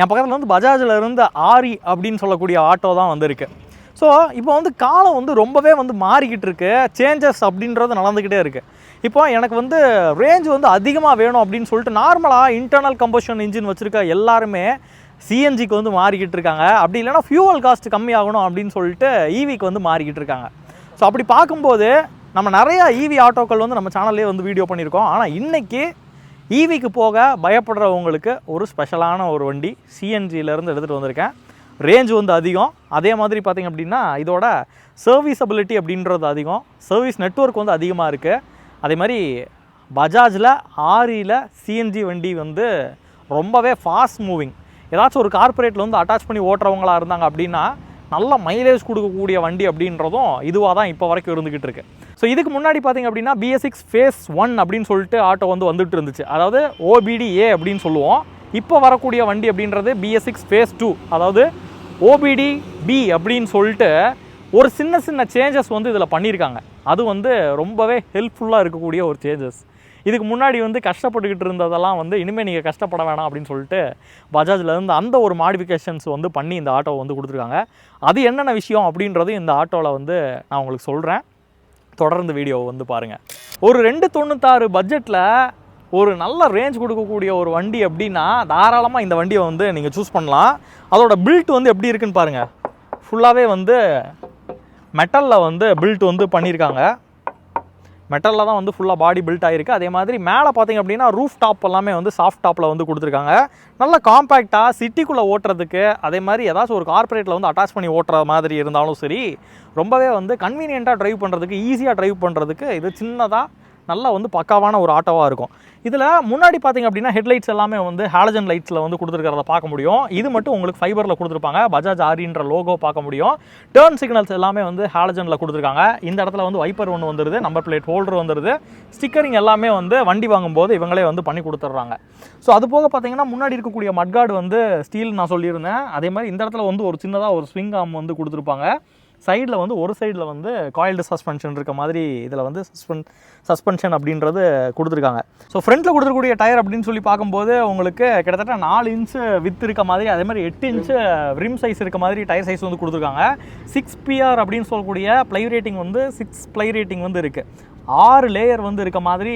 என் பக்கத்தில் வந்து பஜாஜில் இருந்து ஆரி அப்படின்னு சொல்லக்கூடிய ஆட்டோ தான் வந்திருக்கு. ஸோ இப்போ வந்து காலம் வந்து ரொம்பவே வந்து மாறிக்கிட்டு இருக்கு. சேஞ்சஸ் அப்படின்றது நடந்துக்கிட்டே இருக்குது இப்போ எனக்கு வந்து ரேஞ்ச் வந்து அதிகமாக வேணும் அப்படின்னு சொல்லிட்டு நார்மலாக இன்டர்னல் கம்பஷன் இன்ஜின் வச்சுருக்க எல்லாருமே சிஎன்ஜிக்கு வந்து மாறிக்கிட்டு இருக்காங்க. அப்படி இல்லைன்னா ஃபியூவல் காஸ்ட் கம்மியாகணும் அப்படின்னு சொல்லிட்டு ஈவிக்கு வந்து மாறிக்கிட்டு இருக்காங்க. ஸோ அப்படி பார்க்கும்போது நம்ம நிறையா ஈவி ஆட்டோக்கள் வந்து நம்ம சேனல்லே வந்து வீடியோ பண்ணியிருக்கோம். ஆனால் இன்னைக்கு ஈவிக்கு போக பயப்படுறவங்களுக்கு ஒரு ஸ்பெஷலான ஒரு வண்டி சிஎன்ஜியிலேருந்து எடுத்துகிட்டு வந்திருக்கேன். ரேஞ்ச் வந்து அதிகம். அதே மாதிரி பார்த்திங்க அப்படின்னா இதோட சர்வீஸபிலிட்டி அப்படின்றது அதிகம். சர்வீஸ் நெட்வொர்க் வந்து அதிகமாக இருக்குது அதே மாதிரி பஜாஜில் ஆரியில் சிஎன்ஜி வண்டி வந்து ரொம்பவே ஃபாஸ்ட் மூவிங் ஏதாச்சும் ஒரு கார்ப்பரேட்டில் வந்து அட்டாச் பண்ணி ஓட்டுறவங்களாக இருந்தாங்க அப்படின்னா நல்ல மைலேஜ் கொடுக்கக்கூடிய வண்டி அப்படின்றதும் இதுவாக தான் இப்போ வரைக்கும் இருந்துக்கிட்டு இருக்கு. ஸோ இதுக்கு முன்னாடி பார்த்தீங்க அப்படின்னா பிஎஸ்சிக்ஸ் ஃபேஸ் ஒன் அப்படின்னு சொல்லிட்டு ஆட்டோ வந்து வந்துட்டு இருந்துச்சு. அதாவது ஓபிடி ஏ அப்படின்னு சொல்லுவோம். இப்போ வரக்கூடிய வண்டி அப்படின்றது பிஎஸ்சிக்ஸ் ஃபேஸ் டூ அதாவது ஓபிடி பி அப்படின்னு சொல்லிட்டு ஒரு சின்ன சின்ன சேஞ்சஸ் வந்து இதில் பண்ணியிருக்காங்க அது வந்து ரொம்பவே ஹெல்ப்ஃபுல்லாக இருக்கக்கூடிய ஒரு சேஞ்சஸ் இதுக்கு முன்னாடி வந்து கஷ்டப்பட்டுக்கிட்டு இருந்ததெல்லாம் வந்து இனிமேல் நீங்கள் கஷ்டப்பட வேணாம் அப்படின்னு சொல்லிட்டு பஜாஜ்லேருந்து அந்த ஒரு மாடிஃபிகேஷன்ஸ் வந்து பண்ணி இந்த ஆட்டோவை வந்து கொடுத்துருக்காங்க. அது என்னென்ன விஷயம் அப்படின்றது இந்த ஆட்டோவில் வந்து நான் உங்களுக்கு சொல்கிறேன் தொடர்ந்து வீடியோவை வந்து பாருங்கள் ஒரு ரெண்டு தொண்ணூத்தாறு பட்ஜெட்டில் ஒரு நல்ல ரேஞ்ச் கொடுக்கக்கூடிய ஒரு வண்டி அப்படின்னா தாராளமாக இந்த வண்டியை வந்து நீங்கள் சூஸ் பண்ணலாம். அதோட பில்ட் வந்து எப்படி இருக்குன்னு பாருங்கள் ஃபுல்லாகவே வந்து மெட்டலில் வந்து பில்ட் வந்து பண்ணியிருக்காங்க மெட்டலில் தான் வந்து ஃபுல்லாக பாடி பில்ட் ஆகிருக்கு அதே மாதிரி மேலே பார்த்தீங்க அப்படின்னா ரூஃப் டாப் எல்லாமே வந்து சாஃப்ட் டாப்பில் வந்து கொடுத்துருக்காங்க. நல்ல காம்பேக்டாக சிட்டிக்குள்ளே ஓட்டுறதுக்கு அதே மாதிரி ஏதாச்சும் ஒரு கார்ப்பரேட்டில் வந்து அட்டாச் பண்ணி ஓட்டுற மாதிரி இருந்தாலும் சரி ரொம்பவே வந்து கன்வீனியண்ட்டாக ட்ரைவ் பண்ணுறதுக்கு ஈஸியாக ட்ரைவ் பண்ணுறதுக்கு இது சின்னதாக நல்லா வந்து பக்காவான ஒரு ஆட்டோவாக இருக்கும். இதில் முன்னாடி பார்த்தீங்க அப்படின்னா ஹெட்லைட்ஸ் எல்லாமே வந்து ஹாலஜன் லைட்ஸில் வந்து கொடுத்துருக்கிறத பார்க்க முடியும். இது மட்டும் உங்களுக்கு ஃபைபரில் கொடுத்துருப்பாங்க. பஜாஜ் ஆரின்ற லோகோ பார்க்க முடியும். டேர்ன் சிக்னல்ஸ் எல்லாமே வந்து ஹாலஜனில் கொடுத்துருக்காங்க. இந்த இடத்துல வந்து வைப்பர் ஒன்று வந்துருது நம்பர் பிளேட் ஹோல்டர் வந்துருது. ஸ்டிக்கரிங் எல்லாமே வந்து வண்டி வாங்கும்போது இவங்களே வந்து பண்ணி கொடுத்துட்றாங்க ஸோ அது போக பார்த்தீங்கன்னா முன்னாடி இருக்கக்கூடிய மட்கார்டு வந்து ஸ்டீல் நான் சொல்லியிருந்தேன். அதே மாதிரி இந்த இடத்துல வந்து ஒரு சின்னதாக ஒரு ஸ்விங் ஆம் வந்து கொடுத்துருப்பாங்க. சைடில் வந்து ஒரு சைடில் வந்து காயில்டு சஸ்பென்ஷன் இருக்க மாதிரி இதில் வந்து சஸ்பென் சஸ்பென்ஷன் அப்படின்றது கொடுத்துருக்காங்க. ஸோ ஃப்ரண்ட்டில் கொடுத்துருக்கூடிய டயர் அப்படின்னு சொல்லி பார்க்கும்போது உங்களுக்கு கிட்டத்தட்ட நாலு இன்ச்சு வித் இருக்க மாதிரி அதே மாதிரி எட்டு இன்ச்சு ரிம் சைஸ் இருக்க மாதிரி டயர் சைஸ் வந்து கொடுத்துருக்காங்க. சிக்ஸ் பிஆர் அப்படின்னு சொல்லக்கூடிய ப்ளை ரேட்டிங் வந்து சிக்ஸ் ப்ளை ரேட்டிங் வந்து இருக்குது ஆறு லேயர் வந்து இருக்க மாதிரி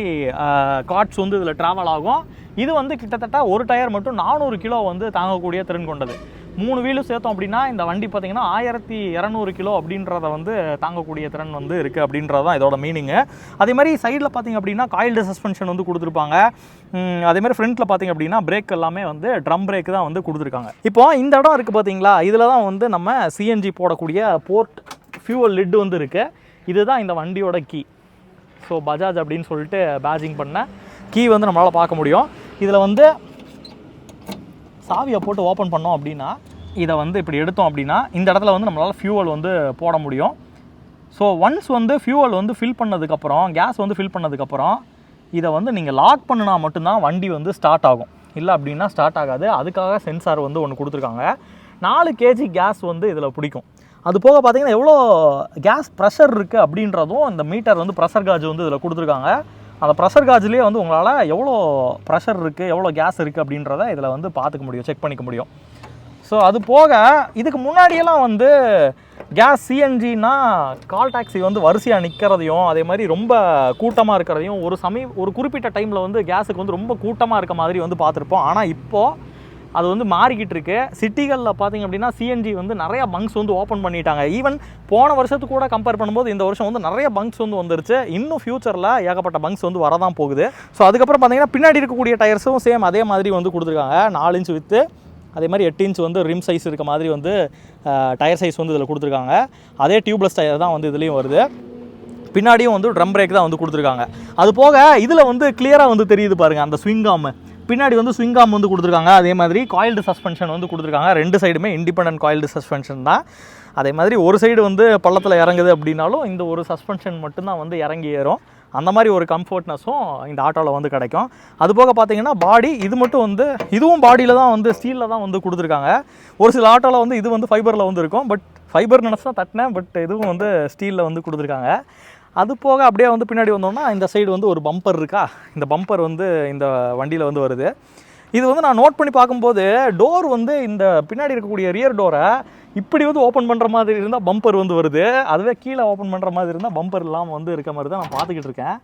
காட்ஸ் வந்து இதில் ட்ராவல் ஆகும். இது வந்து கிட்டத்தட்ட ஒரு டயர் மட்டும் நானூறு கிலோ வந்து தாங்கக்கூடிய திறன் கொண்டது. மூணு வீலும் சேர்த்தோம் அப்படின்னா இந்த வண்டி பார்த்தீங்கன்னா ஆயிரத்தி இரநூறு கிலோ அப்படின்றத வந்து தாங்கக்கூடிய திறன் வந்து இருக்குது அப்படின்றது தான் இதோட மீனிங்கு அதே மாதிரி சைடில் பார்த்திங்க அப்படின்னா காயில்டு சஸ்பென்ஷன் வந்து கொடுத்துருப்பாங்க. அதே மாதிரி ஃப்ரண்ட்டில் பார்த்தீங்க அப்படின்னா பிரேக் எல்லாமே வந்து ட்ரம் பிரேக் தான் வந்து கொடுத்துருக்காங்க. இப்போ இந்த இடம் இருக்குது பார்த்தீங்களா? இதில் தான் வந்து நம்ம சிஎன்ஜி போடக்கூடிய போர்ட் ஃபியூவல் லிட் வந்து இருக்குது இதுதான் இந்த வண்டியோட கீ ஸோ பஜாஜ் அப்படின்னு சொல்லிட்டு பேஜிங் பண்ண கீ வந்து நம்மளால் பார்க்க முடியும். இதில் வந்து சாவியை போட்டு ஓப்பன் பண்ணோம் அப்படின்னா இதை வந்து இப்படி எடுத்தோம் அப்படின்னா இந்த இடத்துல வந்து நம்மளால் ஃபியூவல் வந்து போட முடியும். ஸோ ஒன்ஸ் வந்து ஃபியூவல் வந்து ஃபில் பண்ணதுக்கப்புறம் கேஸ் வந்து ஃபில் பண்ணதுக்கப்புறம் இதை வந்து நீங்கள் லாக் பண்ணினா மட்டும்தான் வண்டி வந்து ஸ்டார்ட் ஆகும். இல்லை அப்படின்னா ஸ்டார்ட் ஆகாது. அதுக்காக சென்சார் வந்து ஒன்று கொடுத்துருக்காங்க. நாலு கேஜி கேஸ் வந்து இதில் பிடிக்கும். அது போக பார்த்தீங்கன்னா எவ்வளோ கேஸ் ப்ரெஷர் இருக்குது அப்படின்றதும் இந்த மீட்டர் வந்து ப்ரெஷர் காஜ் வந்து இதில் கொடுத்துருக்காங்க. அந்த ப்ரெஷர் காஜ்லேயே வந்து உங்களால் எவ்வளோ ப்ரெஷர் இருக்குது எவ்வளோ கேஸ் இருக்குது அப்படின்றத இதில் வந்து பார்த்துக்க முடியும் செக் பண்ணிக்க முடியும். ஸோ அது போக இதுக்கு முன்னாடியெல்லாம் வந்து கேஸ் சிஎன்ஜினா கால் டாக்ஸி வந்து வரிசையாக நிற்கிறதையும் அதே மாதிரி ரொம்ப கூட்டமாக இருக்கிறதையும் ஒரு சமீ ஒரு குறிப்பிட்ட டைமில் வந்து கேஸுக்கு வந்து ரொம்ப கூட்டமாக இருக்க மாதிரி வந்து பார்த்துருப்போம். ஆனால் இப்போது அது வந்து மாறிக்கிட்டு இருக்கு. சிட்டிகளில் பார்த்தீங்க அப்படின்னா சிஎன்ஜி வந்து நிறைய பங்க்ஸ் வந்து ஓப்பன் பண்ணிட்டாங்க. ஈவன் போன வருஷத்து கூட கம்பேர் பண்ணும்போது இந்த வருஷம் வந்து நிறைய பங்க்ஸ் வந்து வந்துருச்சு. இன்னும் ஃபியூச்சரில் ஏகப்பட்ட பங்க்ஸ் வந்து வரதான் போகுது. ஸோ அதுக்கப்புறம் பார்த்தீங்கன்னா பின்னாடி இருக்கக்கூடிய டயர்ஸும் சேம் அதே மாதிரி வந்து கொடுத்துருக்காங்க. நாலு இன்ச் வித்து அதே மாதிரி எட்டு இன்ச் வந்து ரிம் சைஸ் இருக்க மாதிரி வந்து டயர் சைஸ் வந்து இதில் கொடுத்துருக்காங்க. அதே டியூப்லெஸ் டயர் தான் வந்து இதுலேயும் வருது. பின்னாடியும் வந்து ட்ரம் பிரேக் தான் வந்து கொடுத்துருக்காங்க. அது போக இதில் வந்து கிளியராக வந்து தெரியுது பாருங்கள் அந்த ஸ்விங்காம் பின்னாடி வந்து ஸ்விங்காம் வந்து கொடுத்துருக்காங்க. அதே மாதிரி காயில்டு சஸ்பென்ஷன் வந்து கொடுத்துருக்காங்க. ரெண்டு சைடுமே இண்டிபெண்ட் காயில்டு சஸ்பென்ஷன் தான். அதே மாதிரி ஒரு சைடு வந்து பள்ளத்தில் இறங்குது அப்படின்னாலும் இந்த ஒரு சஸ்பென்ஷன் மட்டும்தான் வந்து இறங்கி ஏறும். அந்த மாதிரி ஒரு கம்ஃபர்ட்னஸும் இந்த ஆட்டோவில் வந்து கிடைக்கும். அது போக பார்த்தீங்கன்னா பாடி இது மட்டும் வந்து இதுவும் பாடியில் தான் வந்து ஸ்டீலில் தான் வந்து கொடுத்துருக்காங்க. ஒரு சில ஆட்டோவில் வந்து இது வந்து ஃபைபரில் வந்து இருக்கும். பட் ஃபைபர் நினச்சி தான் தட்டினேன். பட் இதுவும் வந்து ஸ்டீலில் வந்து கொடுத்துருக்காங்க. அது போக அப்படியே வந்து பின்னாடி வந்தோம்னா இந்த சைடு வந்து ஒரு பம்பர் இருக்கா? இந்த பம்பர் வந்து இந்த வண்டியில் வந்து வருது. இது வந்து நான் நோட் பண்ணி பார்க்கும்போது டோர் வந்து இந்த பின்னாடி இருக்கக்கூடிய ரியர் டோரை இப்படி வந்து ஓப்பன் பண்ணுற மாதிரி இருந்தால் பம்பர் வந்து வருது. அதுவே கீழே ஓப்பன் பண்ணுற மாதிரி இருந்தால் பம்பர் இல்லாமல் வந்து இருக்க மாதிரி தான் நான் பார்த்துக்கிட்டு இருக்கேன்.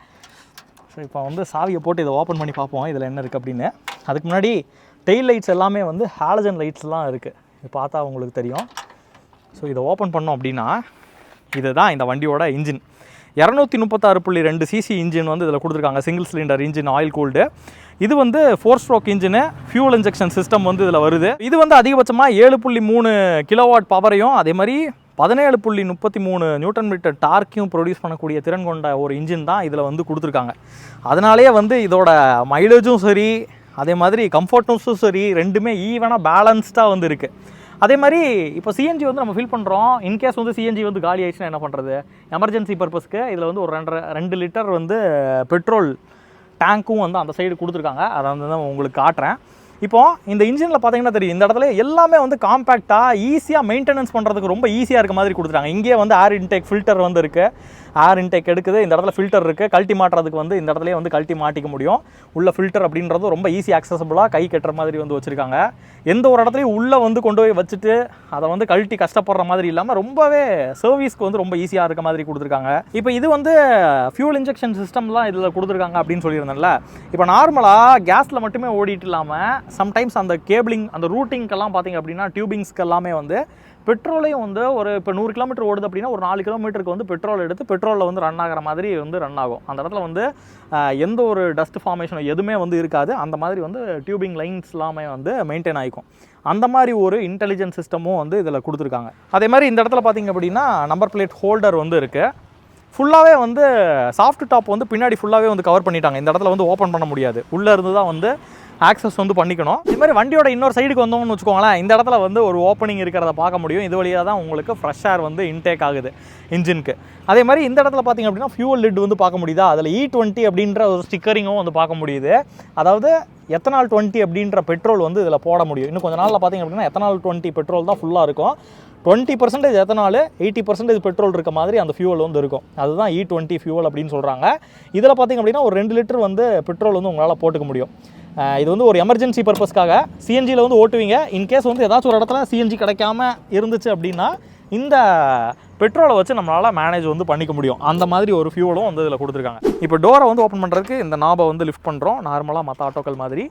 ஸோ இப்போ வந்து சாவியை போட்டு இதை ஓப்பன் பண்ணி பார்ப்போம். இதில் என்ன இருக்குது அப்படின்னு. அதுக்கு முன்னாடி டெயில் லைட்ஸ் எல்லாமே வந்து ஹாலஜன் லைட்ஸ்லாம் இருக்குது இது பார்த்தா உங்களுக்கு தெரியும். ஸோ இதை ஓப்பன் பண்ணோம் அப்படின்னா இதுதான் இந்த வண்டியோட இன்ஜின் இரநூத்தி முப்பத்தாறு புள்ளி ரெண்டு சிசி இன்ஜின் வந்து இதில் கொடுத்துருக்காங்க. Single cylinder engine oil cooled இது வந்து four stroke engine fuel injection system வந்து இதில் வருது. இது வந்து அதிகபட்சமாக ஏழு புள்ளி மூணு கிலோவாட் பவரையும் அதே மாதிரி பதினேழு புள்ளி முப்பத்தி மூணு நியூட்டன் மீட்டர் டார்க்கையும் ப்ரொடியூஸ் பண்ணக்கூடிய திறன் கொண்ட ஒரு இன்ஜின் தான் இதில் வந்து கொடுத்துருக்காங்க. அதனாலேயே வந்து இதோட மைலேஜும் சரி அதே மாதிரி கம்ஃபர்ட்னஸும் சரி ரெண்டுமே ஈவனாக பேலன்ஸ்டாக வந்து இருக்குது அதே மாதிரி இப்போ சிஎன்ஜி வந்து நம்ம ஃபில் பண்ணுறோம் இன்கேஸ் வந்து சிஎன்ஜி வந்து காலி ஆயிடுச்சுன்னா என்ன பண்ணுறது எமர்ஜென்சி பர்பஸ்க்கு இதில் வந்து ஒரு ரெண்டரை ரெண்டு லிட்டர் வந்து பெட்ரோல் டேங்க்கும் வந்து அந்த சைடு கொடுத்துருக்காங்க. அதை வந்து உங்களுக்கு காட்டுறேன். இப்போ இந்த இன்ஜினில் பார்த்தீங்கன்னா தெரியும் இந்த இடத்துல எல்லாமே வந்து காம்பேக்டாக ஈஸியாக மெயின்டெனன்ஸ் பண்ணுறதுக்கு ரொம்ப ஈஸியாக இருக்க மாதிரி கொடுத்துருக்காங்க இங்கேயே வந்து ஏர் இன்டேக் ஃபில்டர் வந்து இருக்குது ஏர் இன்டேக் எடுக்குது இந்த இடத்துல ஃபில்டர் இருக்குது கழட்டி மாட்டுறதுக்கு வந்து இந்த இடத்துல வந்து கழட்டி மாட்டிக்க முடியும். உள்ள ஃபில்டர் அப்படின்றது ரொம்ப ஈஸி அக்சசபிளாக கை கட்டுற மாதிரி வந்து வச்சுருக்காங்க. எந்த ஒரு இடத்துலையும் உள்ளே வந்து கொண்டு போய் வச்சுட்டு அதை வந்து கழட்டி கஷ்டப்படுற மாதிரி இல்லாமல் ரொம்பவே சர்வீஸ்க்கு வந்து ரொம்ப ஈஸியாக இருக்க மாதிரி கொடுத்துருக்காங்க. இப்போ இது வந்து ஃபியூல் இன்ஜெக்ஷன் சிஸ்டம்லாம் இதில் கொடுத்துருக்காங்க அப்படின்னு சொல்லியிருந்தேன்ல. இப்போ நார்மலாக கேஸில் மட்டுமே ஓடிட்டு இல்லாமல் சம்டைம்ஸ் அந்த கேபிளிங் அந்த ரூட்டிங்க்கெல்லாம் பார்த்தீங்க அப்படின்னா டியூபிங்ஸ்க்கு எல்லாமே வந்து பெட்ரோலையும் வந்து ஒரு இப்போ நூறு கிலோமீட்டர் ஓடுது அப்படின்னா ஒரு நாலு கிலோமீட்டருக்கு வந்து பெட்ரோல் எடுத்து பெட்ரோலில் வந்து ரன் ஆகிற மாதிரி வந்து ரன் ஆகும். அந்த இடத்துல வந்து எந்த ஒரு டஸ்ட் ஃபார்மேஷனோ எதுவுமே வந்து இருக்காது. அந்த மாதிரி வந்து டியூபிங் லைன்ஸ் எல்லாமே வந்து மெயின்டைன் ஆகிக்கும். அந்த மாதிரி ஒரு இன்டெலிஜென்ட் சிஸ்டமும் வந்து இதில் கொடுத்துருக்காங்க. அதே மாதிரி இந்த இடத்துல பார்த்தீங்க அப்படின்னா நம்பர் பிளேட் ஹோல்டர் வந்து இருக்குது ஃபுல்லாகவே வந்து சாஃப்ட் டாப் வந்து பின்னாடி ஃபுல்லாகவே வந்து கவர் பண்ணிட்டாங்க. இந்த இடத்துல வந்து ஓப்பன் பண்ண முடியாது. உள்ளே இருந்து தான் வந்து ஆக்சஸ் வந்து பண்ணிக்கணும். இது மாதிரி வண்டியோட இன்னொரு சைடுக்கு வந்தோம்னு வச்சுக்கோங்களேன் இந்த இடத்துல வந்து ஒரு ஓப்பனிங் இருக்கிறத பார்க்க முடியும். இது வழியாக தான் உங்களுக்கு ஃப்ரெஷ் ஏர் வந்து இன்டேக் ஆகுது இன்ஜினுக்கு அதே மாதிரி இந்த இடத்துல பார்த்தீங்க அப்படின்னா ஃபியூல் லிட் வந்து பார்க்க முடியுதா? அதில் இ டுவெண்ட்டி அப்படின்ற ஒரு ஸ்டிக்கரிங்கும் வந்து பார்க்க முடியுது. அதாவது எத்தனால் டுவெண்ட்டி அப்படின்ற பெட்ரோல் வந்து இதில் போட முடியும். இன்னும் கொஞ்ச நாளில் பார்த்தீங்க அப்படின்னா எத்தனால் டுவெண்ட்டி பெட்ரோல் தான் ஃபுல்லாக இருக்கும். Twenty percentage ethanol eighty percentage petrol இருக்க மாதிரி அந்த ஃபியூவல் வந்து இருக்கும். அதுதான் இ டுவெண்ட்டி ஃபியூவல் அப்படின்னு சொல்கிறாங்க இதில் பார்த்தீங்க அப்படின்னா ஒரு ரெண்டு லிட்டர் வந்து பெட்ரோல் வந்து உங்களால் போட்டுக்க முடியும். இது வந்து ஒரு எமர்ஜென்சி பர்பஸ்க்காக சிஎன்ஜியில் வந்து ஓட்டுவீங்க. இன்கேஸ் வந்து ஏதாச்சும் ஒரு இடத்துல சிஎன்ஜி கிடைக்காம இருந்துச்சு அப்படின்னா இந்த பெட்ரோலை வச்சு நம்மளால் மேனேஜ் வந்து பண்ணிக்க முடியும். அந்த மாதிரி ஒரு ஃபியூலும் வந்து இதில் கொடுத்துருக்காங்க. இப்போ டோரை வந்து ஓப்பன் பண்ணுறதுக்கு இந்த நாபை வந்து லிஃப்ட் பண்ணுறோம் நார்மலாக மற்ற ஆட்டோக்கள் மாதிரி.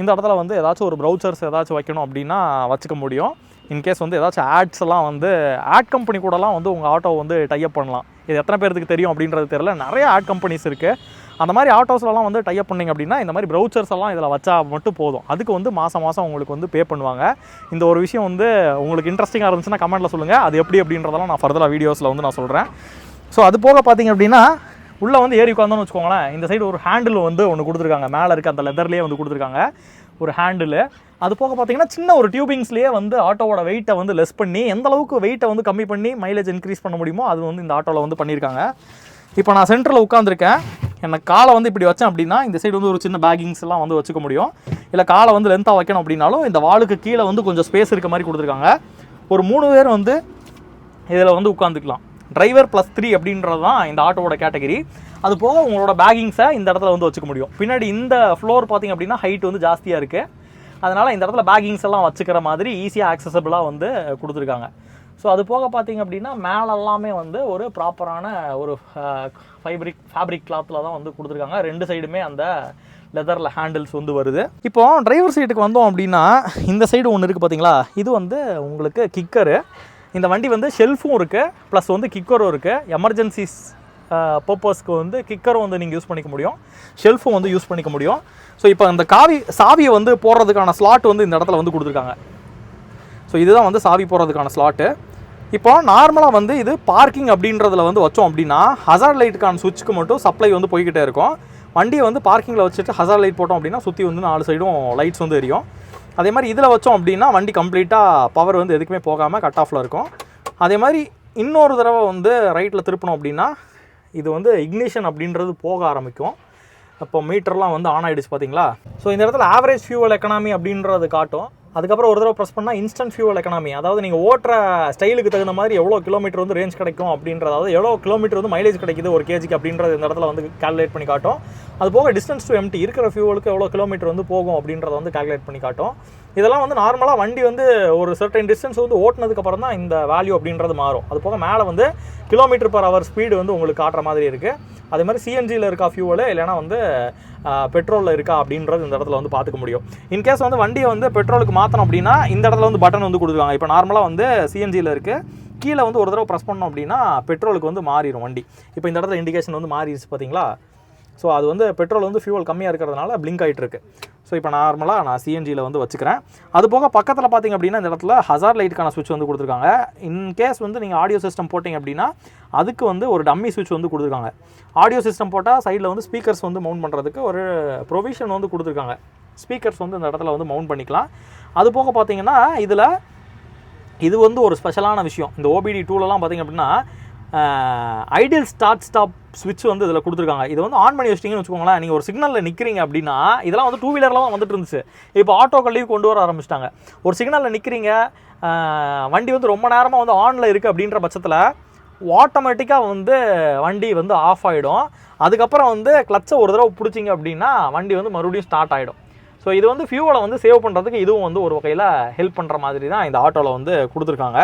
இந்த இடத்துல வந்து ஏதாச்சும் ஒரு ப்ரௌச்சர்ஸ் ஏதாச்சும் வைக்கணும் அப்படின்னா வச்சுக்க முடியும். இன்கேஸ் வந்து ஏதாச்சும் ஆட்ஸ் எல்லாம் வந்து ஆட் கம்பெனி கூடலாம் வந்து உங்கள் ஆட்டோ வந்து டைப் பண்ணலாம். இது எத்தனை பேருக்கு தெரியும் அப்படின்றது தெரியல. நிறைய ஆட் கம்பெனிஸ் இருக்குது அந்த மாதிரி ஆட்டோஸ்லலாம் வந்து டைப் பண்ணிங்க அப்படின்னா இந்த மாதிரி ப்ரௌச்சர்ஸ் எல்லாம் இதில் வச்சா மட்டும் போதும். அதுக்கு வந்து மாதம் மாதம் உங்களுக்கு வந்து பே பண்ணுவாங்க. இந்த ஒரு விஷயம் வந்து உங்களுக்கு இன்ட்ரெஸ்டிங்காக இருந்துச்சுன்னா கமெண்ட்டில் சொல்லுங்கள் அது எப்படி அப்படின்றதெல்லாம் நான் ஃபர்தராக வீடியோஸில் வந்து நான் சொல்கிறேன் ஸோ அது போக பார்த்தீங்க அப்படின்னா உள்ளே வந்து ஏறி உட்காந்தோன்னு வச்சுக்கோங்களேன் இந்த சைடு ஒரு ஹேண்டில் வந்து ஒன்று கொடுத்துருக்காங்க. மேலே இருக்க அந்த லெதர்லேயே வந்து கொடுத்துருக்காங்க. ஒரு ஹேண்டில் அது போக பார்த்தீங்கன்னா சின்ன ஒரு டியூபிங்ஸ்லேயே வந்து ஆட்டோவோட வெயிட்டை வந்து லெஸ் பண்ணி எந்த அளவுக்கு வெயிட்டை வந்து கம்மி பண்ணி மைலேஜ் இன்க்ரீஸ் பண்ண முடியுமோ அது வந்து இந்த ஆட்டோவில் வந்து பண்ணியிருக்காங்க. இப்போ நான் சென்டரில் உட்காந்துருக்கேன் எனக்கு காலை வந்து இப்படி வச்சேன் அப்படின்னா இந்த சைடு வந்து ஒரு சின்ன பேக்கிங்ஸ் எல்லாம் வந்து வச்சுக்க முடியும். இல்லை காலை வந்து லென்த்தாக வைக்கணும் அப்படின்னாலும் இந்த வாளுக்கு கீழே வந்து கொஞ்சம் ஸ்பேஸ் இருக்க மாதிரி கொடுத்துருக்காங்க. ஒரு மூணு பேர் வந்து இதில் வந்து உட்காந்துக்கலாம் டிரைவர் ப்ளஸ் த்ரீ அப்படின்றது தான் இந்த ஆட்டோவோட கேட்டகரி அது போக உங்களோட பேக்கிங்ஸை இந்த இடத்துல வந்து வச்சுக்க முடியும். பின்னாடி இந்த ஃப்ளோர் பார்த்தீங்க அப்படின்னா ஹைட் வந்து ஜாஸ்தியாக இருக்குது அதனால் இந்த இடத்துல பேக்கிங்ஸ் எல்லாம் வச்சுக்கிற மாதிரி ஈஸியாக ஆக்சசபிளாக வந்து கொடுத்துருக்காங்க. ஸோ அது போக பார்த்தீங்க அப்படின்னா மேலே எல்லாமே வந்து ஒரு ப்ராப்பரான ஒரு ஃபைப்ரிக் ஃபேப்ரிக் கிளாத்தில் தான் வந்து கொடுத்துருக்காங்க. ரெண்டு சைடுமே அந்த லெதரில் ஹேண்டில்ஸ் வந்து வருது. இப்போ டிரைவர் சீட்டுக்கு வந்தோம் அப்படின்னா இந்த சைடு ஒன்று இருக்குது பார்த்தீங்களா இது வந்து உங்களுக்கு கிக்கரு இந்த வண்டி வந்து ஷெல்ஃபும் இருக்குது ப்ளஸ் வந்து கிக்கரும் இருக்குது எமர்ஜென்சிஸ் பர்பஸ்க்கு வந்து கிக்கரும் வந்து நீங்கள் யூஸ் பண்ணிக்க முடியும். ஷெல்ஃபும் வந்து யூஸ் பண்ணிக்க முடியும். ஸோ இப்போ அந்த காவி சாவியை வந்து போடுறதுக்கான ஸ்லாட் வந்து இந்த இடத்துல வந்து கொடுத்துருக்காங்க. ஸோ இதுதான் வந்து சாவி போடுறதுக்கான ஸ்லாட்டு இப்போ நார்மலாக வந்து இது பார்க்கிங் அப்படின்றதுல வந்து வச்சோம் அப்படின்னா ஹசார் லைட்டுக்கான சுவிட்சுக்கு மட்டும் சப்ளை வந்து போய்கிட்டே இருக்கும். வண்டியை வந்து பார்க்கிங்கில் வச்சுட்டு ஹசார் லைட் போட்டோம் அப்படின்னா சுற்றி வந்து நாலு சைடும் லைட்ஸ் வந்து எரியும். அதே மாதிரி இதில் வச்சோம் அப்படின்னா வண்டி கம்ப்ளீட்டாக பவர் வந்து எதுக்குமே போகாமல் கட் ஆஃபில் இருக்கும். அதே மாதிரி இன்னொரு தடவை வந்து ரைட்டில் திருப்பினோம் அப்படின்னா இது வந்து இக்னிஷன் அப்படின்றது போக ஆரம்பிக்கும். அப்போ மீட்டர்லாம் வந்து ஆன் ஆகிடுச்சு பார்த்தீங்களா ஸோ இந்த இடத்துல ஆவரேஜ் ஃபியூவல் எக்கனாமி அப்படின்றது காட்டும். அதுக்கப்புறம் ஒரு தடவை ப்ரெஸ் பண்ணால் இன்ஸ்டன்ட் ஃபியூவல் எக்கனாமி அதாவது நீங்கள் ஓட்டுற ஸ்டைலுக்கு தகுந்த மாதிரி எவ்வளோ கிலோமீட்டர் வந்து ரேஞ்ச் கிடைக்கும் அப்படின்றது அதாவது எவ்வளோ கிலோமீட்டர் வந்து மைலேஜ் கிடைக்குது ஒரு கேஜிக்கு அப்படின்றது இந்த இடத்துல வந்து கால்குலேட் பண்ணி காட்டும். அது போக டிஸ்டன்ஸ் டு எம்டி இருக்கிற ஃபியூவலுக்கு எவ்வளோ கிலோமீட்டர் வந்து போகும் அப்படின்றத வந்து கால்குலேட் பண்ணி காட்டும். இதெல்லாம் வந்து நார்மலாக வண்டி வந்து ஒரு சர்டன் டிஸ்டன்ஸ் வந்து ஓட்டினதுக்கப்புறம் தான் இந்த வேல்யூ அப்படின்றது மாறும். அது போக மேலே வந்து கிலோமீட்டர் பர் ஹவர் ஸ்பீடு வந்து உங்களுக்கு காட்டுற மாதிரி இருக்குது அதே மாதிரி சிஎன்ஜியில் இருக்கா ஃபியூவல் இல்லைனா வந்து பெட்ரோலில் இருக்கா அப்படின்றது இந்த இடத்துல வந்து பார்த்துக்க முடியும். இன்கேஸ் வந்து வண்டியை வந்து பெட்ரோலுக்கு மாற்றணும் அப்படின்னா இந்த இடத்துல வந்து பட்டன் வந்து கொடுத்துருக்காங்க இப்போ நார்மலாக வந்து சிஎன்ஜியில் இருக்குது கீழே வந்து ஒரு தடவை ப்ரெஸ் பண்ணோம் அப்படின்னா பெட்ரோலுக்கு வந்து மாறிடும் வண்டி. இப்போ இந்த இடத்துல இண்டிகேஷன் வந்து மாறிடுச்சு பார்த்தீங்களா ஸோ அது வந்து பெட்ரோல் வந்து ஃபியூவல் கம்மியாக இருக்கிறதுனால பிளிங்க் ஆகிட்டு இருக்கு ஸோ இப்போ நார்மலாக நான் சிஎன்ஜியில் வந்து வச்சுக்கிறேன். அது போக பக்கத்தில் பார்த்தீங்க அப்படின்னா இந்த இடத்துல ஹசார் லைட்டுக்கான சுவிட்ச் வந்து கொடுத்துருக்காங்க. இன்கேஸ் வந்து நீங்கள் ஆடியோ சிஸ்டம் போட்டிங்க அப்படின்னா அதுக்கு வந்து ஒரு டம்மி சுவிட்ச் வந்து கொடுத்துருக்காங்க. ஆடியோ சிஸ்டம் போட்டால் சைடில் வந்து ஸ்பீக்கர்ஸ் வந்து மவுண்ட் பண்ணுறதுக்கு ஒரு ப்ரொவிஷன் வந்து கொடுத்துருக்காங்க. ஸ்பீக்கர்ஸ் வந்து இந்த இடத்துல வந்து மவுண்ட் பண்ணிக்கலாம். அது போக பார்த்தீங்கன்னா இதில் இது வந்து ஒரு ஸ்பெஷலான விஷயம். இந்த ஓபிடி டூலெலாம் பார்த்தீங்க அப்படின்னா ஐடியல் ஸ்டார்ட் ஸ்டாப் ஸ்விட்ச் வந்து இதில் கொடுத்துருக்காங்க. இது வந்து ஆன் பண்ணி வச்சிட்டிங்கன்னு வச்சுக்கோங்களேன் நீங்கள் ஒரு சிக்னலில் நிற்கிறீங்க அப்படின்னா இதெல்லாம் வந்து டூ வீலரில் தான் வந்துட்டு இருந்துச்சு. இப்போ ஆட்டோக்கள்லேயும் கொண்டு வர ஆரம்பிச்சிட்டாங்க. ஒரு சிக்னலில் நிற்கிறீங்க வண்டி வந்து ரொம்ப நேரமாக வந்து ஆனில் இருக்குது அப்படின்ற பட்சத்தில் ஆட்டோமேட்டிக்காக வந்து வண்டி வந்து ஆஃப் ஆகிடும் அதுக்கப்புறம் வந்து கிளச்சை ஒரு தடவை பிடிச்சிங்க அப்படின்னா வண்டி வந்து மறுபடியும் ஸ்டார்ட் ஆகிடும் ஸோ இது வந்து ஃபியூவலை வந்து சேவ் பண்ணுறதுக்கு இதுவும் வந்து ஒரு வகையில் ஹெல்ப் பண்ணுற மாதிரி தான் இந்த ஆட்டோவில் வந்து கொடுத்துருக்காங்க.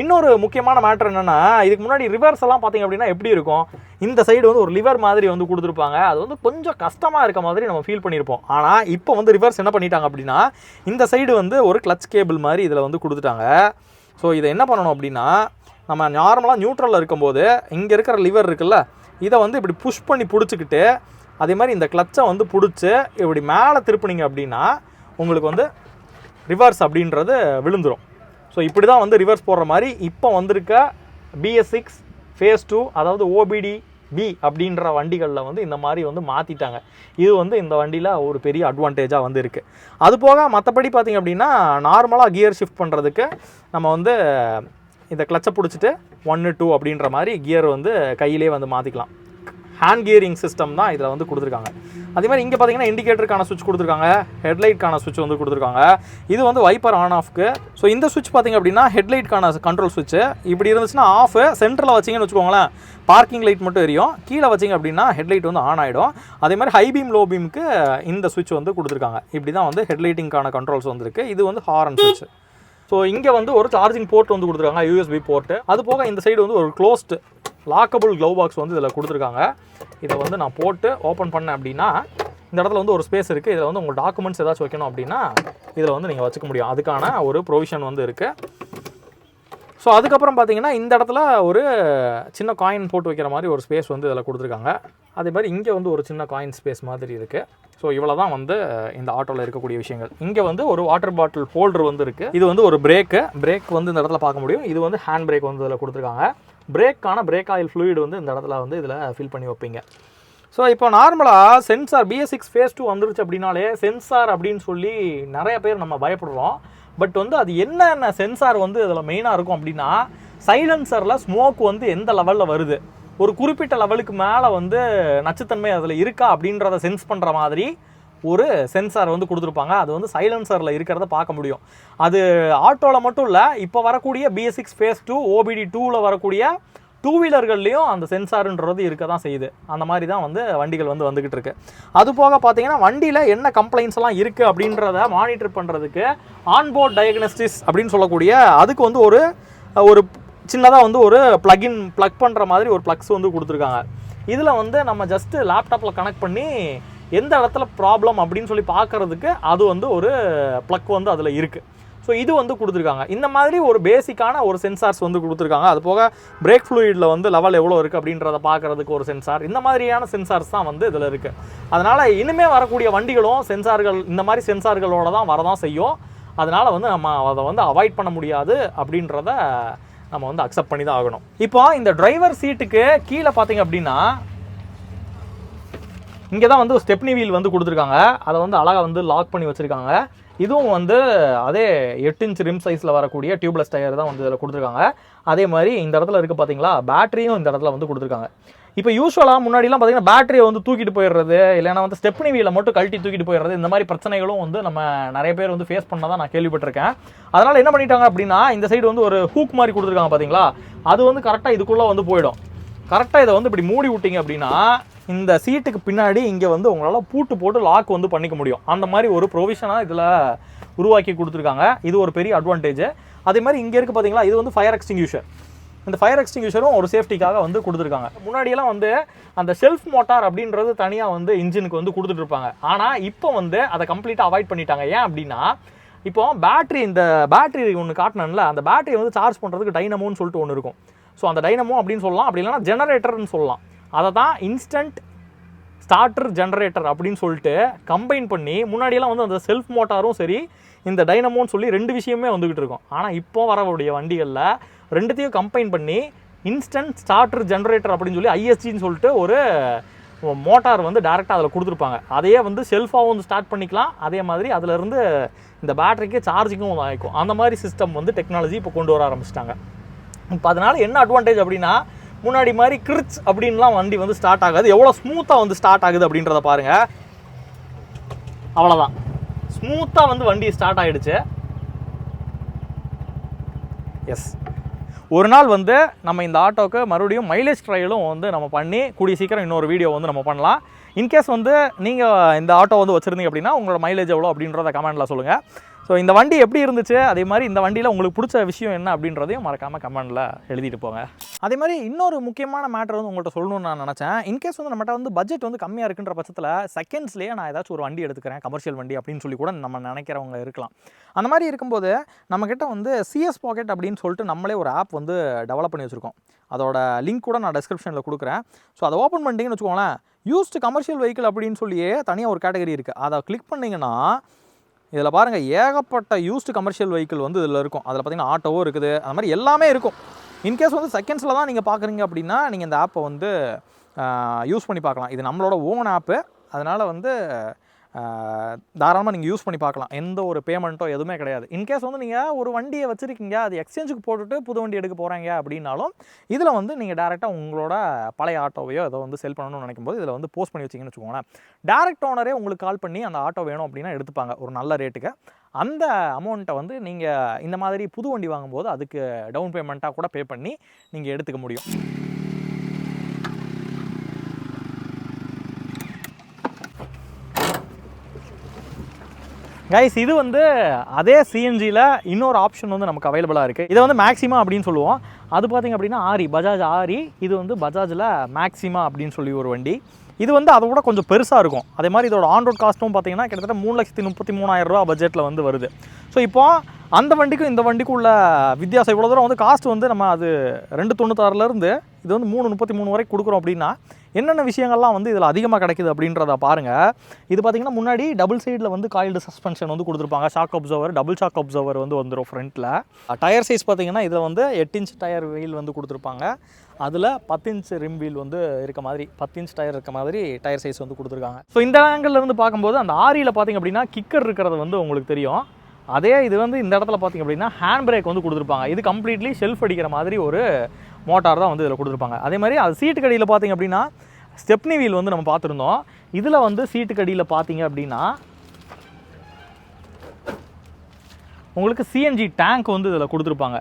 இன்னொரு முக்கியமான மேட்ரு என்னென்னா இதுக்கு முன்னாடி ரிவர்ஸ் எல்லாம் பார்த்தீங்க அப்படின்னா எப்படி இருக்கும்? இந்த சைடு வந்து ஒரு லிவர் மாதிரி வந்து கொடுத்துருப்பாங்க. அது வந்து கொஞ்சம் கஷ்டமாக இருக்க மாதிரி நம்ம ஃபீல் பண்ணியிருப்போம் ஆனால் இப்போ வந்து ரிவர்ஸ் என்ன பண்ணிட்டாங்க அப்படின்னா இந்த சைடு வந்து ஒரு கிளச் கேபிள் மாதிரி இதில் வந்து கொடுத்துட்டாங்க. ஸோ இதை என்ன பண்ணணும் அப்படின்னா நம்ம நார்மலாக நியூட்ரலில் இருக்கும்போது இங்கே இருக்கிற லிவர் இருக்குல்ல இதை வந்து இப்படி புஷ் பண்ணி பிடிச்சிக்கிட்டு அதே மாதிரி இந்த கிளச்சை வந்து பிடிச்சி இப்படி மேலே திருப்பினீங்க அப்படின்னா உங்களுக்கு வந்து ரிவர்ஸ் அப்படின்றது விழுந்துடும் ஸோ இப்படி தான் வந்து ரிவர்ஸ் போடுற மாதிரி இப்போ வந்திருக்க பிஎஸ் சிக்ஸ் ஃபேஸ் டூ அதாவது ஓபிடி பி அப்படின்ற வண்டிகளில் வந்து இந்த மாதிரி வந்து மாற்றிட்டாங்க இது வந்து இந்த வண்டியில் ஒரு பெரிய அட்வான்டேஜாக வந்து இருக்குது அது போக மற்றபடி பார்த்திங்க அப்படின்னா நார்மலாக கியர் ஷிஃப்ட் பண்ணுறதுக்கு நம்ம வந்து இந்த கிளச்சை பிடிச்சிட்டு ஒன்று டூ அப்படின்ற மாதிரி கியர் வந்து கையிலே வந்து மாற்றிக்கலாம் ஹேண்ட் கியரிங் சிஸ்டம் தான் இதில் வந்து கொடுத்துருக்காங்க. அதே மாதிரி இங்கே பார்த்தீங்கன்னா இண்டிகேட்டருக்கான சுவிட்ச் கொடுத்துருக்காங்க. ஹெட்லைட்கான சுவிட்ச் வந்து கொடுத்துருக்காங்க. இது வந்து வைப்பர் ஆன் ஆஃப்க்கு ஸோ இந்த சுவிட்ச் பார்த்தீங்க அப்படின்னா ஹெட்லைட்கான கண்ட்ரோல் சுவிட்ச் இப்படி இருந்துச்சுன்னா ஆஃப் சென்டரில் வச்சிங்கன்னு வச்சுக்கோங்களேன். பார்க்கிங் லைட் மட்டும் எரியும். கீழே வச்சிங்க அப்படின்னா ஹெட்லைட் வந்து ஆன் ஆகிடும் அதே மாதிரி ஹை பீம் லோ பீமுக்கு இந்த சுவிட்ச் வந்து கொடுத்துருக்காங்க. இப்படி தான் வந்து ஹெட்லைட்டிங்கான கண்ட்ரோல்ஸ் வந்துருக்கு. இது வந்து ஹாரன் சுவிட்ச் ஸோ இங்கே வந்து ஒரு சார்ஜிங் போர்ட் வந்து கொடுத்துருக்காங்க யூஎஸ்பி போர்ட்டு அது போக இந்த சைடு வந்து ஒரு க்ளோஸ்டு லாக்கபிள் க்ளவ் பாக்ஸ் வந்து இதில் கொடுத்துருக்காங்க. இதை வந்து நான் போட்டு ஓப்பன் பண்ணேன் அப்படின்னா இந்த இடத்துல வந்து ஒரு ஸ்பேஸ் இருக்குது இதில் வந்து உங்கள் டாக்குமெண்ட்ஸ் ஏதாச்சும் வைக்கணும் அப்படின்னா இதில் வந்து நீங்கள் வச்சுக்க முடியும். அதுக்கான ஒரு ப்ரொவிஷன் வந்து இருக்குது ஸோ அதுக்கப்புறம் பார்த்தீங்கன்னா இந்த இடத்துல ஒரு சின்ன காயின் போட்டு வைக்கிற மாதிரி ஒரு ஸ்பேஸ் வந்து இதில் கொடுத்துருக்காங்க. அதே மாதிரி இங்கே வந்து ஒரு சின்ன காயின் ஸ்பேஸ் மாதிரி இருக்குது ஸோ இவ்வளோ தான் வந்து இந்த ஆட்டோவில் இருக்கக்கூடிய விஷயங்கள். இங்கே வந்து ஒரு வாட்டர் பாட்டில் ஹோல்டர் வந்து இருக்குது இது வந்து ஒரு பிரேக்கு பிரேக் வந்து இந்த இடத்துல பார்க்க முடியும். இது வந்து ஹேண்ட் பிரேக் வந்து இதில் கொடுத்துருக்காங்க. பிரேக்கான பிரேக் ஆயில் ஃப்ளூயிட் வந்து இந்த இடத்துல வந்து இதில் ஃபில் பண்ணி வைப்பீங்க. ஸோ இப்போ நார்மலாக sensor BS six phase two வந்துருச்சு அப்படின்னாலே சென்சார் அப்படின்னு சொல்லி நிறைய பேர் நம்ம பயப்படுறோம். பட் வந்து அது என்னென்ன சென்சார் வந்து இதில் மெயினாக இருக்கும் அப்படின்னா சைலன்சரில் ஸ்மோக் வந்து எந்த லெவலில் வருது? ஒரு குறிப்பிட்ட லெவலுக்கு மேலே வந்து நச்சுத்தன்மை அதில் இருக்கா அப்படின்றத சென்ஸ் பண்ணுற மாதிரி ஒரு சென்சார் வந்து கொடுத்துருப்பாங்க. அது வந்து சைலன்சரில் இருக்கிறத பார்க்க முடியும். அது ஆட்டோவில் மட்டும் இல்லை இப்போ வரக்கூடிய பிஎஸ்சிக்ஸ் ஃபேஸ் டூ ஓபிடி டூவில் வரக்கூடிய டூ வீலர்கள்லேயும் அந்த சென்சாருன்றது இருக்க தான் செய்யுது. அந்த மாதிரி தான் வந்து வண்டிகள் வந்து வந்துக்கிட்டு இருக்கு. அது போக பார்த்தீங்கன்னா வண்டியில் என்ன கம்ப்ளைண்ட்ஸ் எல்லாம் இருக்குது அப்படின்றத மானிட்டர் பண்ணுறதுக்கு ஆன்போர்ட் டயக்னஸ்டிஸ் அப்படின்னு சொல்லக்கூடிய அதுக்கு வந்து ஒரு ஒரு சின்னதாக வந்து ஒரு ப்ளக்இன் ப்ளக் பண்ணுற மாதிரி ஒரு ப்ளக்ஸ் வந்து கொடுத்துருக்காங்க. இதில் வந்து நம்ம ஜஸ்ட்டு லேப்டாப்பில் கனெக்ட் பண்ணி எந்த இடத்துல ப்ராப்ளம் அப்படின்னு சொல்லி பார்க்குறதுக்கு அது வந்து ஒரு ப்ளக் வந்து அதில் இருக்குது ஸோ இது வந்து கொடுத்துருக்காங்க. இந்த மாதிரி ஒரு பேசிக்கான ஒரு சென்சார்ஸ் வந்து கொடுத்துருக்காங்க. அது போக பிரேக் ஃப்ளூயிடில் வந்து லெவல் எவ்வளோ இருக்குது அப்படின்றத பார்க்குறதுக்கு ஒரு சென்சார் இந்த மாதிரியான சென்சார்ஸ் தான் வந்து இதில் இருக்குது அதனால் இனிமேல் வரக்கூடிய வண்டிகளும் சென்சார்கள் இந்த மாதிரி சென்சார்களோட தான் வரதான் செய்யும். அதனால் வந்து நம்ம அதை வந்து அவாய்ட் பண்ண முடியாது அப்படின்றத நம்ம வந்து அக்செப்ட் பண்ணி தான் ஆகணும். இப்போ இந்த டிரைவர் சீட்டுக்கு கீழே பார்த்தீங்க அப்படின்னா இங்கே தான் வந்து ஸ்டெப்னி வீல் வந்து கொடுத்துருக்காங்க. அதை வந்து அழகாக வந்து லாக் பண்ணி வச்சுருக்காங்க. இதுவும் வந்து அதே எட்டு இன்ச் ரிம் சைஸில் வரக்கூடிய டியூப்லெஸ் டயர் தான் வந்து இதில் கொடுத்துருக்காங்க. அதே மாதிரி இந்த இடத்துல இருக்குது பார்த்தீங்களா? பேட்டரியும் இந்த இடத்துல வந்து கொடுத்துருக்காங்க. இப்போ யூஸ்வலாக முன்னாடிலாம் பார்த்தீங்கன்னா பேட்டரியை வந்து தூக்கிட்டு போயிடுறது இல்லைன்னா வந்து ஸ்டெப்னி வீலை மட்டும் கழட்டி தூக்கிட்டு போயிடுறது இந்த மாதிரி பிரச்சனைகளும் வந்து நம்ம நிறைய பேர் வந்து ஃபேஸ் பண்ணதான் நான் கேள்விப்பட்டிருக்கேன். அதனால் என்ன பண்ணிட்டாங்க அப்படின்னா இந்த சைடு வந்து ஒரு ஹூக் மாதிரி கொடுத்துருக்காங்க பார்த்தீங்களா அது வந்து கரெக்டாக இதுக்குள்ளே வந்து போயிடும். கரெக்டாக இதை வந்து இப்படி மூடி விட்டீங்க அப்படின்னா இந்த சீட்டுக்கு பின்னாடி இங்கே வந்து உங்களால் பூட்டு போட்டு லாக் வந்து பண்ணிக்க முடியும். அந்த மாதிரி ஒரு ப்ரொவிஷனாக இதில் உருவாக்கி கொடுத்துருக்காங்க. இது ஒரு பெரிய அட்வான்டேஜ் அதே மாதிரி இங்கே இருக்குது பார்த்தீங்களா இது வந்து ஃபயர் எக்ஸ்டிங்யூஷர் இந்த ஃபயர் எக்ஸ்டிங்யூஷரும் ஒரு சேஃப்டிக்காக வந்து கொடுத்துருக்காங்க. முன்னாடியெல்லாம் வந்து அந்த செல்ஃப் மோட்டார் அப்படின்றது தனியாக வந்து இன்ஜினுக்கு வந்து கொடுத்துட்டு இருப்பாங்க. ஆனால் இப்போ வந்து அதை கம்ப்ளீட்டாக அவாய்ட் பண்ணிட்டாங்க. ஏன் அப்படின்னா இப்போ பேட்டரி இந்த பேட்டரி ஒன்று காட்டினேன்ல அந்த பேட்டரி வந்து சார்ஜ் பண்ணுறதுக்கு டைனமோன்னு சொல்லிட்டு ஒன்று இருக்கும். ஸோ அந்த டைனமோ அப்படின்னு சொல்லலாம். அப்படி இல்லைன்னா ஜெனரேட்டர்னு சொல்லலாம். அதை தான் இன்ஸ்டன்ட் ஸ்டார்டர் ஜெனரேட்டர் அப்படின்னு சொல்லிட்டு கம்பைன் பண்ணி முன்னாடியெல்லாம் வந்து அந்த செல்ஃப் மோட்டாரும் சரி இந்த டைனமோன்னு சொல்லி ரெண்டு விஷயமே வந்துக்கிட்டு இருக்கும். ஆனால் இப்போ வரக்கூடிய வண்டிகளில் ரெண்டுத்தையும் கம்பைன் பண்ணி இன்ஸ்டன்ட் ஸ்டார்டர் ஜென்ரேட்டர் அப்படின்னு சொல்லி ஐஎஸ்ஜின்னு சொல்லிட்டு ஒரு மோட்டார் வந்து டேரெக்டாக அதில் கொடுத்துருப்பாங்க. அதையே வந்து செல்ஃபாகவும் வந்து ஸ்டார்ட் பண்ணிக்கலாம். அதே மாதிரி அதுலேருந்து இந்த பேட்டரிக்கு சார்ஜிங்கும் ஆகிக்கும் அந்த மாதிரி சிஸ்டம் வந்து டெக்னாலஜி இப்போ கொண்டு வர ஆரம்பிச்சிட்டாங்க. இப்போ அதனால் என்ன அட்வான்டேஜ் அப்படின்னா முன்னாடி மாதிரி கிரிச் அப்படின்லாம் வண்டி வந்து ஸ்டார்ட் ஆகாது. எவ்வளோ ஸ்மூத்தாக வந்து ஸ்டார்ட் ஆகுது அப்படின்றத பாருங்கள் அவ்வளோதான் ஸ்மூத்தாக வந்து வண்டி ஸ்டார்ட் ஆகிடுச்சு எஸ் ஒரு நாள் வந்து நம்ம இந்த ஆட்டோக்கு மறுபடியும் மைலேஜ் ட்ரையலும் வந்து நம்ம பண்ணி கூடிய சீக்கிரம் இன்னொரு வீடியோ வந்து நம்ம பண்ணலாம். இன்கேஸ் வந்து நீங்கள் இந்த ஆட்டோ வந்து வச்சுருந்தீங்க அப்படின்னா உங்களோட மைலேஜ் எவ்வளோ அப்படின்றத கமெண்ட்டில் சொல்லுங்கள் ஸோ இந்த வண்டி எப்படி இருந்துச்சு? அதே மாதிரி இந்த வண்டியில் உங்களுக்கு பிடிச்ச விஷயம் என்ன அப்படின்றதையும் மறக்காமல் கமெண்டில் எழுதிட்டு போங்க. அதே மாதிரி இன்னொரு முக்கியமான மேட்டர் வந்து உங்கள்கிட்ட சொல்லணும்னு நான் நினச்சேன். இன்கேஸ் வந்து நம்மகிட்ட வந்து பட்ஜெட் வந்து கம்மியாக இருக்குன்ற பட்சத்தில் செகண்ட்ஸ்லேயே நான் ஏதாச்சும் ஒரு வண்டி எடுத்துக்கிறேன் கமர்ஷியல் வண்டி அப்படின்னு சொல்லி கூட நம்ம நினைக்கிறவங்க இருக்கலாம். அந்த மாதிரி இருக்கும்போது நம்மக்கிட்ட வந்து சிஎஸ் பாக்கெட் அப்படின்னு சொல்லிட்டு நம்மளே ஒரு ஆப் வந்து டெவலப் பண்ணி வச்சுருக்கோம். அதோட லிங்க் கூட நான் டிஸ்கிரிப்ஷனில் கொடுக்குறேன். ஸோ அதை ஓப்பன் பண்ணிட்டீங்கன்னு வச்சுக்கோங்களேன் யூஸ்டு கமர்ஷியல் வெஹிக்கிள் அப்படின்னு சொல்லியே தனியாக ஒரு கேட்டகரி இருக்குது அதை கிளிக் பண்ணிங்கன்னா இதில் பாருங்கள் ஏகப்பட்ட யூஸ்டு கமர்ஷியல் வெஹிக்கிள் வந்து இதில் இருக்கும். அதில் பார்த்தீங்கன்னா ஆட்டோவும் இருக்குது. அந்த மாதிரி எல்லாமே இருக்கும். இன்கேஸ் வந்து செகண்ட்ஸில் தான் நீங்கள் பார்க்குறீங்க அப்படின்னா நீங்கள் இந்த ஆப்பை வந்து யூஸ் பண்ணி பார்க்கலாம். இது நம்மளோட ஓன் ஆப்பு அதனால் வந்து தாராளமாக நீங்கள் யூஸ் பண்ணி பார்க்கலாம். எந்த ஒரு பேமெண்ட்டோ எதுவுமே கிடையாது. இன்கேஸ் வந்து நீங்கள் ஒரு வண்டியை வச்சுருக்கீங்க அது எக்ஸ்சேஞ்சுக்கு போட்டுட்டு புது வண்டி எடுக்க போகிறாங்க அப்படின்னாலும் இதில் வந்து நீங்கள் டேரெக்டாக உங்களோட பழைய ஆட்டோவையோ ஏதோ வந்து செல் பண்ணணும்னு நினைக்கும் போது இதில் வந்து போஸ்ட் பண்ணி வச்சிங்கன்னு வச்சுக்கோங்களேன். டேரக்ட் ஓனரே உங்களுக்கு கால் பண்ணி அந்த ஆட்டோ வேணும் அப்படின்னா எடுத்துப்பாங்க ஒரு நல்ல ரேட்டுக்கு அந்த அமௌண்ட்டை வந்து நீங்கள் இந்த மாதிரி புது வண்டி வாங்கும்போது அதுக்கு டவுன் பேமெண்ட்டாக கூட பே பண்ணி நீங்கள் எடுத்துக்க முடியும். கைஸ் இது வந்து அதே சிஎன்ஜியில் இன்னொரு ஆப்ஷன் வந்து நமக்கு அவைலபிளாக இருக்குது இதை வந்து மேக்ஸிமா அப்படின்னு சொல்லுவோம். அது பார்த்திங்க அப்படின்னா ஆரி பஜாஜ் ஆரி இது வந்து பஜாஜில் மேக்ஸிமா அப்படின்னு சொல்லி ஒரு வண்டி. இது வந்து அதை விட கொஞ்சம் பெருசாக இருக்கும். அதே மாதிரி இதோட ஆன் ரோட் காஸ்ட்டும் பார்த்தீங்கன்னா கிட்டத்தட்ட மூணு லட்சத்தி முப்பத்தி மூணாயிரம் ரூபா பட்ஜெட்டில் வந்து வருது. ஸோ இப்போ அந்த வண்டிக்கும் இந்த வண்டிக்கும் உள்ள வித்தியாசம் இவ்வளோ தூரம் வந்து காஸ்ட் வந்து நம்ம அது ரெண்டு தொண்ணூத்தாறுலேருந்து இது வந்து மூணு முப்பத்தி மூணு வரைக்கும் கொடுக்குறோம் அப்படின்னா என்னென்ன விஷயங்கள்லாம் வந்து இதில் அதிகமாக கிடைக்குது அப்படின்றத பாருங்கள் இது பார்த்தீங்கன்னா முன்னாடி டபுள் சைடில் வந்து காயில்டு சஸ்பென்ஷன் வந்து கொடுத்துருப்பாங்க. Shock absorber double shock absorber வந்து வந்துடும் ஃப்ரண்ட்டில் டயர் சைஸ் பார்த்தீங்கன்னா இதில் வந்து எட்டு இன்ச் டயர் வீல் வந்து கொடுத்துருப்பாங்க. அதில் பத்து இன்ச் ரிம் வீல் வந்து இருக்க மாதிரி பத்து இன்ச் டயர் இருக்க மாதிரி டயர் சைஸ் வந்து கொடுத்துருக்காங்க. ஸோ இந்த ஆங்கிள் இருந்து பார்க்கும்போது அந்த ஆரியில் பார்த்தீங்க அப்படின்னா கிக்கர் இருக்கிறது வந்து உங்களுக்கு தெரியும். அதே இது வந்து இந்த இடத்துல பார்த்தீங்க அப்படின்னா ஹேண்ட் பிரேக் வந்து கொடுத்துருப்பாங்க. இது கம்ப்ளீட்லி செல்ஃப் அடிக்கிற மாதிரி ஒரு மோட்டார் தான் வந்து இதில் கொடுத்துருப்பாங்க. அதே மாதிரி அது சீட்டு கடியில் பார்த்தீங்க அப்படின்னா ஸ்டெப்னி வீல் வந்து நம்ம பார்த்துருந்தோம். இதில் வந்து சீட்டு கடியில் பார்த்தீங்க அப்படின்னா உங்களுக்கு சிஎன்ஜி டேங்க் வந்து இதில் கொடுத்துருப்பாங்க.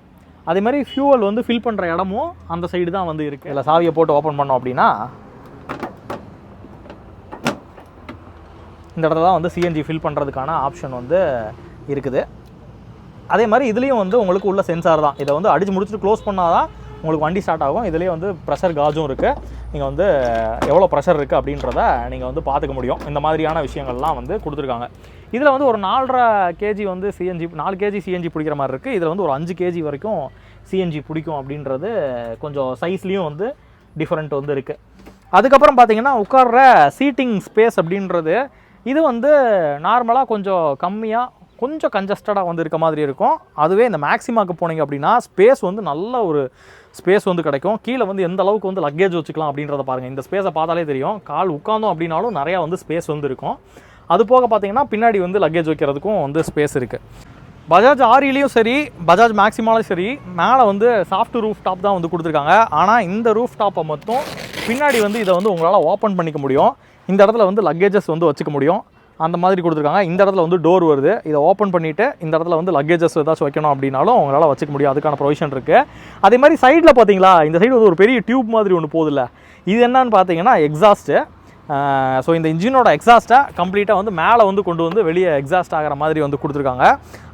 அதே மாதிரி ஃபியூவல் வந்து ஃபில் பண்ணுற இடமும் அந்த சைடு தான் வந்து இருக்குது இதில் சாவியை போட்டு ஓப்பன் பண்ணோம் அப்படின்னா இந்த இடத்துல தான் வந்து சிஎன்ஜி ஃபில் பண்ணுறதுக்கான ஆப்ஷன் வந்து இருக்குது. அதே மாதிரி இதுலேயும் வந்து உங்களுக்கு உள்ள சென்சார் தான். இதை வந்து அடித்து முடிச்சுட்டு க்ளோஸ் பண்ணால் தான் உங்களுக்கு வண்டி ஸ்டார்ட் ஆகும். இதுலேயே வந்து ப்ரெஷர் காஜும் இருக்குது நீங்கள் வந்து எவ்வளோ ப்ரெஷர் இருக்குது அப்படின்றத நீங்கள் வந்து பார்த்துக்க முடியும். இந்த மாதிரியான விஷயங்கள்லாம் வந்து கொடுத்துருக்காங்க. இதில் வந்து ஒரு நாலரை கேஜி வந்து சிஎன்ஜி நாலு கேஜி சிஎன்ஜி பிடிக்கிற மாதிரி இருக்குது இதில் வந்து ஒரு அஞ்சு கேஜி வரைக்கும் சிஎன்ஜி பிடிக்கும் அப்படின்றது கொஞ்சம் சைஸ்லேயும் வந்து டிஃப்ரெண்ட் வந்து இருக்குது அதுக்கப்புறம் பார்த்தீங்கன்னா உட்கார்ற சீட்டிங் ஸ்பேஸ் அப்படின்றது இது வந்து நார்மலாக கொஞ்சம் கம்மியாக கொஞ்சம் கன்ஜஸ்டடாக வந்து இருக்க மாதிரி இருக்கும். அதுவே இந்த மேக்ஸிமாக்கு போனீங்க அப்படின்னா ஸ்பேஸ் வந்து நல்ல ஒரு ஸ்பேஸ் வந்து கிடைக்கும். கீழே வந்து எந்த அளவுக்கு வந்து லக்கேஜ் வச்சுக்கலாம் அப்படின்றத பாருங்கள் இந்த ஸ்பேஸை பார்த்தாலே தெரியும். கால் உட்காந்தோம் அப்படின்னாலும் நிறையா வந்து ஸ்பேஸ் வந்து இருக்கும். அது போக பார்த்தீங்கன்னா பின்னாடி வந்து லக்கேஜ் வைக்கிறதுக்கும் வந்து ஸ்பேஸ் இருக்குது பஜாஜ் ஆரிலையும் சரி பஜாஜ் மேக்ஸிமாலும் சரி மேலே வந்து சாஃப்ட் ரூஃப் டாப் தான் வந்து கொடுத்துருக்காங்க. ஆனால் இந்த ரூஃப் டாப்பை மட்டும் பின்னாடி வந்து இதை வந்து உங்களால் ஓப்பன் பண்ணிக்க முடியும். இந்த இடத்துல வந்து லக்கேஜஸ் வந்து வச்சுக்க முடியும். அந்த மாதிரி கொடுத்துருக்காங்க. இந்த இடத்துல வந்து டோர் வருது. இதை ஓப்பன் பண்ணிவிட்டு இந்த இடத்துல வந்து லக்கேஜஸ் ஏதாச்சும் வைக்கணும் அப்படின்னாலும் உங்களால் வச்சுக்க முடியும். அதுக்கான ப்ரொவிஷன் இருக்குது அதே மாதிரி சைடில் பார்த்தீங்களா இந்த சைடு வந்து ஒரு பெரிய டியூப் மாதிரி ஒன்று போதில்ல. இது என்னன்னு பார்த்தீங்கன்னா எக்ஸாஸ்ட்டு ஸோ இந்த இன்ஜினோட எக்ஸாஸ்ட்டை கம்ப்ளீட்டாக வந்து மேலே வந்து கொண்டு வந்து வெளியே எக்ஸாஸ்ட் ஆகிற மாதிரி வந்து கொடுத்துருக்காங்க.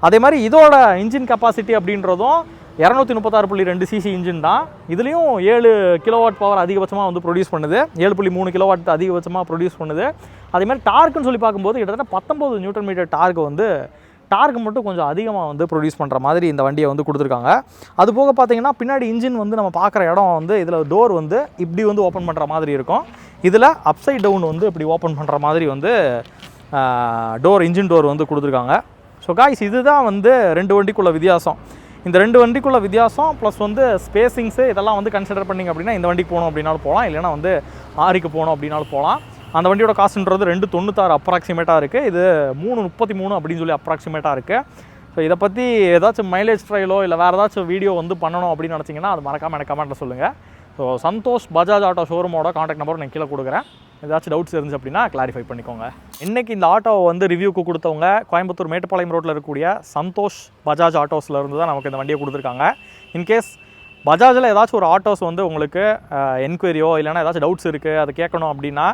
அதே மாதிரி இதோட இன்ஜின் கெப்பாசிட்டி அப்படின்றதும் இரநூத்தி முப்பத்தாறு புள்ளி ரெண்டு சிசி இன்ஜின் தான். இதுலேயும் ஏழு கிலோவாட் பவர் அதிகபட்சமாக வந்து ப்ரொடியூஸ் பண்ணுது. ஏழு புள்ளி மூணு கிலோவாட் அதிகபட்சமாக ப்ரொடியூஸ் பண்ணுது. அதேமாதிரி டார்க்குன்னு சொல்லி பார்க்கும்போது கிட்டத்தட்ட பத்தொம்பது நியூட்டன் மீட்டர் டார்க் வந்து டார்க் மட்டும் கொஞ்சம் அதிகமாக வந்து ப்ரொடியூஸ் பண்ணுற மாதிரி இந்த வண்டியை வந்து கொடுத்துருக்காங்க. அது போக பார்த்தீங்கன்னா பின்னாடி இன்ஜின் வந்து நம்ம பார்க்குற இடம் வந்து இதில் டோர் வந்து இப்படி வந்து ஓப்பன் பண்ணுற மாதிரி இருக்கும். இதில் அப்சைட் டவுன் வந்து இப்படி ஓப்பன் பண்ணுற மாதிரி வந்து டோர் இன்ஜின் டோர் வந்து கொடுத்துருக்காங்க. ஸோ காய்ஸ் இதுதான் வந்து ரெண்டு வண்டிக்குள்ள வித்தியாசம். இந்த ரெண்டு வண்டிக்குள்ள வித்தியாசம் ப்ளஸ் வந்து ஸ்பேசிங்ஸு இதெல்லாம் வந்து கன்சிடர் பண்ணிங்க அப்படின்னா இந்த வண்டிக்கு போகணும் அப்படின்னாலும் போகலாம். இல்லைன்னா வந்து ஆரிக்கு போகணும் அப்படின்னாலும் போகலாம். அந்த வண்டியோட காசுன்றது ரெண்டு தொண்ணூத்தாறு அப்ராக்சிமேட்டாக இருக்குது இது மூணு முப்பத்தி மூணு அப்படின்னு சொல்லி அப்ராக்சிமேட்டாக இருக்குது ஸோ இதை பற்றி ஏதாச்சும் மைலேஜ் ட்ரையலோ இல்லை வேறு ஏதாச்சும் வீடியோ வந்து பண்ணணும் அப்படின்னு நினச்சிங்கன்னா அது மறக்காமல் எனக்கு கமெண்ட்டில் சொல்லுங்கள் ஸோ சந்தோஷ் பஜாஜ் ஆட்டோ ஷோரூமோட காண்டாக்ட் நம்பர் நான் கீழே கொடுக்குறேன். ஏதாச்சும் டவுட்ஸ் இருந்துச்சு அப்படின்னா கிளாரிஃபை பண்ணிக்கோங்க. இன்றைக்கி இந்த ஆட்டோவை வந்து ரிவ்யூக்கு கொடுத்தவங்க கோயம்புத்தூர் மேட்டுப்பாளையம் ரோட்டில் இருக்கக்கூடிய சந்தோஷ் பஜாஜ் ஆட்டோஸில் இருந்து தான் நமக்கு இந்த வண்டியை கொடுத்துருக்காங்க. இன்கேஸ் பஜாஜில் ஏதாச்சும் ஒரு ஆட்டோஸ் வந்து உங்களுக்கு என்கொயரியோ இல்லைனா ஏதாச்சும் டவுட்ஸ் இருக்குது அதை கேட்கணும் அப்படின்னா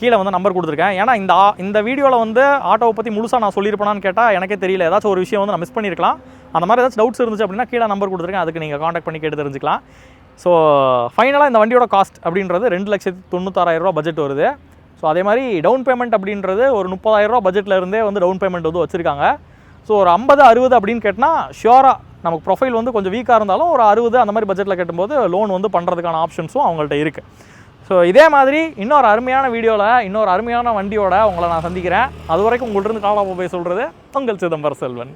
கீழே வந்து நம்பர் கொடுத்துருக்கேன். ஏன்னா இந்த இந்த வீடியோவில் வந்து ஆட்டோவை பற்றி முழுசாக நான் சொல்லியிருப்பேனான்னு கேட்டால் எனக்கே தெரியல. ஏதாச்சும் ஒரு விஷயம் வந்து நான் மிஸ் பண்ணியிருக்கலாம். அந்த மாதிரி ஏதாச்சும் டவுட்ஸ் இருந்துச்சு அப்படின்னா கீழே நம்பர் கொடுத்துருக்கேன். அதுக்கு நீங்கள் காண்டாக்ட் பண்ணி கேட்டு தெரிஞ்சுக்கலாம். ஸோ ஃபைனலாக இந்த வண்டியோட காஸ்ட் அப்படின்றது ரெண்டு லட்சத்தி தொண்ணூத்தாறாயிரம் ரூபா பட்ஜெட் வருது. ஸோ அதே மாதிரி டவுன் பேமெண்ட் அப்படின்றது ஒரு முப்பதாயிரரூபா பட்ஜெட்டில் இருந்தே வந்து டவுன் பேமெண்ட் வந்து வச்சுருக்காங்க. ஸோ ஒரு ஐம்பது அறுபது அப்படின்னு கேட்டால் ஷியோராக நமக்கு ப்ரொஃபைல் வந்து கொஞ்சம் வீக்காக இருந்தாலும் ஒரு அறுபது அந்த மாதிரி பட்ஜெட்டில் கட்டும்போது லோன் வந்து பண்ணுறதுக்கான ஆப்ஷன்ஸும் அவங்கள்ட்ட இருக்குது ஸோ இதே மாதிரி இன்னொரு அருமையான வீடியோவில் இன்னொரு அருமையான வண்டியோட உங்களை நான் சந்திக்கிறேன். அது வரைக்கும் உங்கள்கிட்ட இருந்து காலாப போய் சொல்கிறது உங்கள் சிதம்பர செல்வன்.